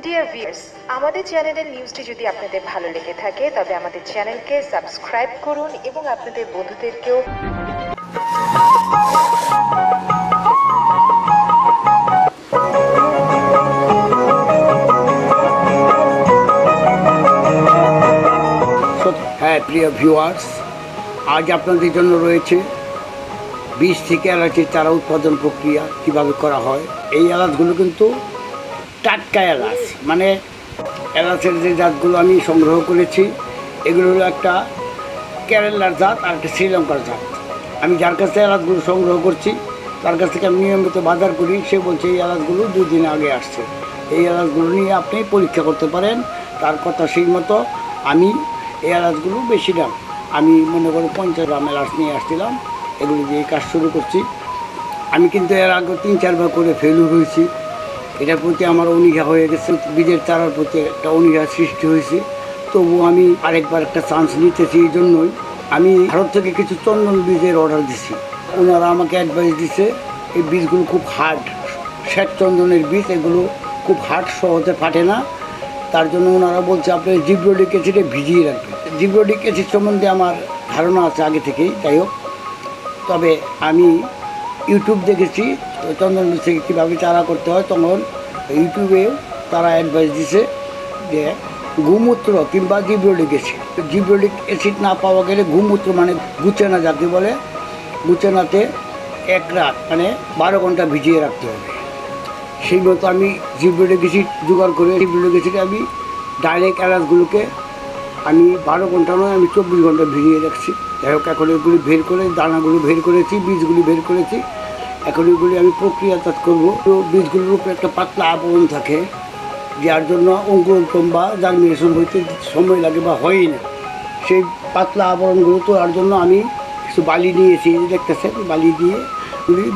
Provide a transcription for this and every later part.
Dear viewers আমাদের চ্যানেলের নিউজটি যদি আপনাদের ভালো লেগে থাকে, তবে আমাদের চ্যানেলকে সাবস্ক্রাইব করুন এবং আপনাদের বন্ধুদেরকেও হ্যাঁ প্রিয় ভিউয়ার্স আজ আপনাদের জন্য রয়েছে বীজ থেকে এলাচের চারা উৎপাদন প্রক্রিয়া কীভাবে করা হয়। এই এলাচগুলো কিন্তু টাটকা এলাচ। মানে এলাচের যে জাতগুলো আমি সংগ্রহ করেছি, এগুলো হলো একটা কেরালার জাত আর একটা শ্রীলঙ্কার জাত। আমি যার কাছে এলাচগুলো সংগ্রহ করছি, তার কাছ থেকে আমি নিয়মিত বাজার করি, সে বলছে, এই এলাচগুলো দুদিন আগে আসছে। এই এলাচগুলো নিয়ে আপনি পরীক্ষা করতে পারেন। তার কথা সেই মতো আমি এই এলাচগুলো বেশি দাম। আমি মনে করি পঞ্চাশ গ্রাম এলাচ নিয়ে আসছিলাম, এগুলো দিয়ে কাজ শুরু করছি। আমি কিন্তু এর আগে তিন চারবার করে ফেলু হয়েছি। এটার প্রতি আমার অনীহা হয়ে গেছে। বীজের চারার প্রতি একটা অনীহা সৃষ্টি হয়েছে। তবু আমি আরেকবার একটা চান্স নিতেছি এই জন্যই আমি ভারত থেকে কিছু চন্দন বীজের অর্ডার দিছি। ওনারা আমাকে অ্যাডভাইস দিছে, এই বীজগুলো খুব হার্ড শ্বেত চন্দনের বীজ, এগুলো খুব হার্ড সহজে ফাটে না। তার জন্য ওনারা বলছে, আপনি জিব্রোডিক অ্যাসিডে ভিজিয়ে রাখবেন। জিব্রোডিক অ্যাসিড সম্বন্ধে আমার ধারণা আছে আগে থেকেই, যাই হোক। তবে আমি ইউটিউব দেখেছি চন্দন থেকে কীভাবে চারা করতে হয়, তখন ইউটিউবে তারা অ্যাডভাইস দিছে যে গোমূত্র কিংবা জিব্রোডিক অ্যাসিড জিব্রোডিক অ্যাসিড না পাওয়া গেলে গোমূত্র মানে গুচেনা যাকে বলে। গুচেনাতে এক রাত মানে বারো ঘণ্টা ভিজিয়ে রাখতে হবে। সেই মতো আমি জিব্রোডিক অ্যাসিড জোগাড় করে জিব্রোডিক অ্যাসিডে আমি ডাইরেক্ট এলাচগুলোকে আমি বারো ঘণ্টা নয়, আমি চব্বিশ ঘণ্টা ভিজিয়ে রাখছি। যাই হোক, এখন এগুলি বের করে, দানাগুলো বের করেছি, বীজগুলি বের করেছি। এখন এগুলি আমি প্রক্রিয়াজাত করব। তো বীজগুলোর উপরে একটা পাতলা আবরণ থাকে, যার জন্য অঙ্কুরোদ্গম বা জার্মিনেশন হইতে সময় লাগে বা হয়ই না। সেই পাতলা আবরণগুলো তোলার জন্য আমি কিছু বালি নিয়েছি দেখতেছেন, বালি দিয়ে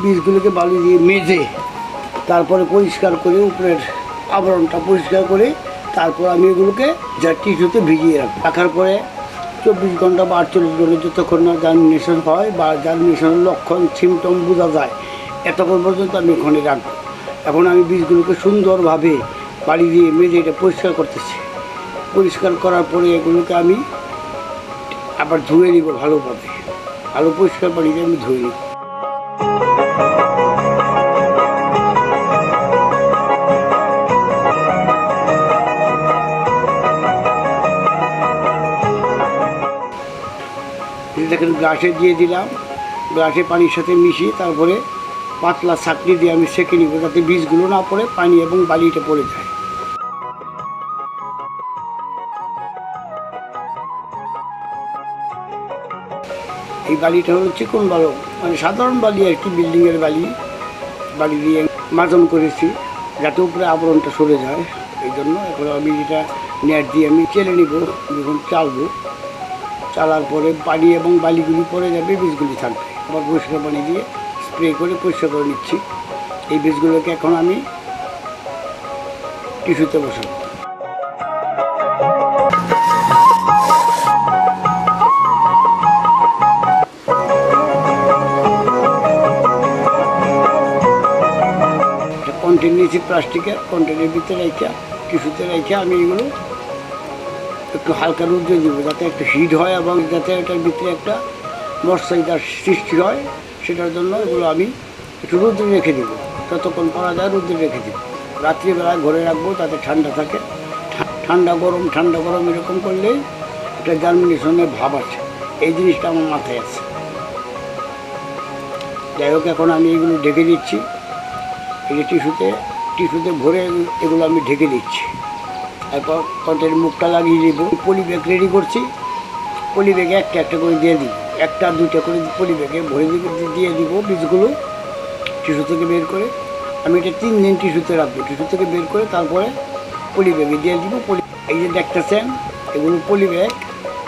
বীজগুলোকে বালি দিয়ে মেজে, তারপরে পরিষ্কার করে উপরের আবরণটা পরিষ্কার করে তারপর আমি এগুলোকে যা টিস্যুতে ভিজিয়ে রাখব। রাখার পরে চব্বিশ ঘণ্টা বা আটচল্লিশ ঘণ্টা যতক্ষণ না জার্মিনেশন হয় বা জার্মিনেশনের লক্ষণ সিমটম বোঝা যায় এতক্ষণ পর্যন্ত আমি ওখানে রাখব এখন আমি বীজগুলোকে সুন্দরভাবে বাড়ি দিয়ে মেজে এটা পরিষ্কার করতেছি। পরিষ্কার করার পরে এগুলোকে আমি আবার ধুয়ে নিব ভালোভাবে। ভালো পরিষ্কার পানি দিয়ে আমি ধুয়ে নিব। দেখেন গ্লাসে দিয়ে দিলাম। গ্লাসে পানির সাথে মিশিয়ে তারপরে পাতলা ছাকনি দিয়ে আমি সেঁকে নিব যাতে বীজগুলো না পড়ে, পানি এবং বালিটা পড়ে যায়। এই বালিটা হলো চিকন বালক মানে সাধারণ বালি আর কি, বিল্ডিংয়ের বালি। বালি দিয়ে মাজন করেছি, যাতে উপরে আবরণটা সরে যায়। এই জন্য এখন আমি এটা নেট দিয়ে আমি চেলে নিব, যখন চালবো। চালার পরে পানি এবং বালিগুলি পরে যাবে বীজগুলি থাকবে আবার পরিষ্কার পানি দিয়ে স্প্রে করে পরিষ্কার করে নিচ্ছি। এই বীজগুলোকে এখন আমি টিস্যুতে বসাবো। কন্টেন নিয়েছি প্লাস্টিকের কন্টেনের ভিতরে রেখে টিস্যুতে রেখে আমি এগুলো একটু হালকা রোদ্রে দিব, যাতে একটু হিট হয় এবং যাতে এটার ভিতরে একটা মশাইটার সৃষ্টি হয়। সেটার জন্য এগুলো আমি একটু রোদ্রে রেখে দিব। যতক্ষণ পারা যায় রোদ্রে রেখে দিব রাত্রিবেলায় ঘরে রাখব, তাতে ঠান্ডা থাকে। ঠান্ডা গরম ঠান্ডা গরম এরকম করলেই একটা জার্মিনেশনের ভাব আছে এই জিনিসটা আমার মাথায় আছে। যাই হোক, এখন আমি এগুলো ঢেকে দিচ্ছি। এই যে টিস্যুতে টিস্যুতে ভরে এগুলো আমি ঢেকে দিচ্ছি। তারপর কন্টের মুখটা লাগিয়ে দিব। পলি ব্যাগ রেডি করছি। পলি ব্যাগে একটা একটা করে দিয়ে দিব একটা, দুইটা করে পলি ব্যাগে ভরে দিয়ে- দিব বীজগুলো টিস্যু থেকে বের করে। আমি এটা তিন দিন টিস্যুতে রাখব। টিস্যু থেকে বের করে তারপরে পলি ব্যাগে দিয়ে দিব। পলি এই যে দেখতেছেন, এগুলো পলি ব্যাগ।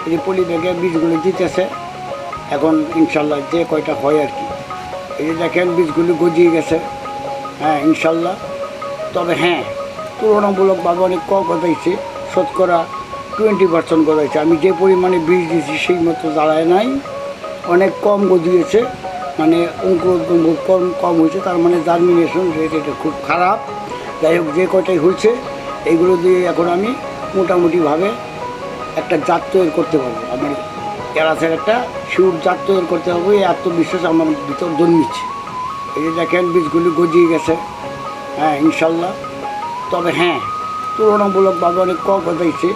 এই যে পলি ব্যাগে বীজগুলো দিতেছে। এখন ইনশাল্লাহ যে কয়টা হয় আর কি। এই যে দেখেন, বীজগুলো গজিয়ে গেছে। হ্যাঁ ইনশাল্লাহ। তবে হ্যাঁ তুলনামূলকভাবে অনেক কম গজাইছে। শতকরা টোয়েন্টি পার্সেন্ট গজাইছে। আমি যে পরিমাণে বীজ দিয়েছি, সেই মতো দাঁড়ায় নাই। অনেক কম গজিয়েছে মানে অঙ্কুরোদ্গম কম কম হয়েছে, তার মানে জার্মিনেশন রেট এটা খুব খারাপ। যাই হোক, যে কয়টাই হয়েছে এইগুলো দিয়ে এখন আমি মোটামুটিভাবে একটা জাত তৈরি করতে পারব। আমার এলাচের একটা শিউর জাত তৈরি করতে পারব, এই আত্মবিশ্বাস আমার ভিতর জন্মিচ্ছে এই যে দেখেন, বীজগুলি গজিয়ে গেছে। হ্যাঁ ইনশাল্লাহ। তবে হ্যাঁ তুলনামূলকভাবে অনেক কম হয়েছে।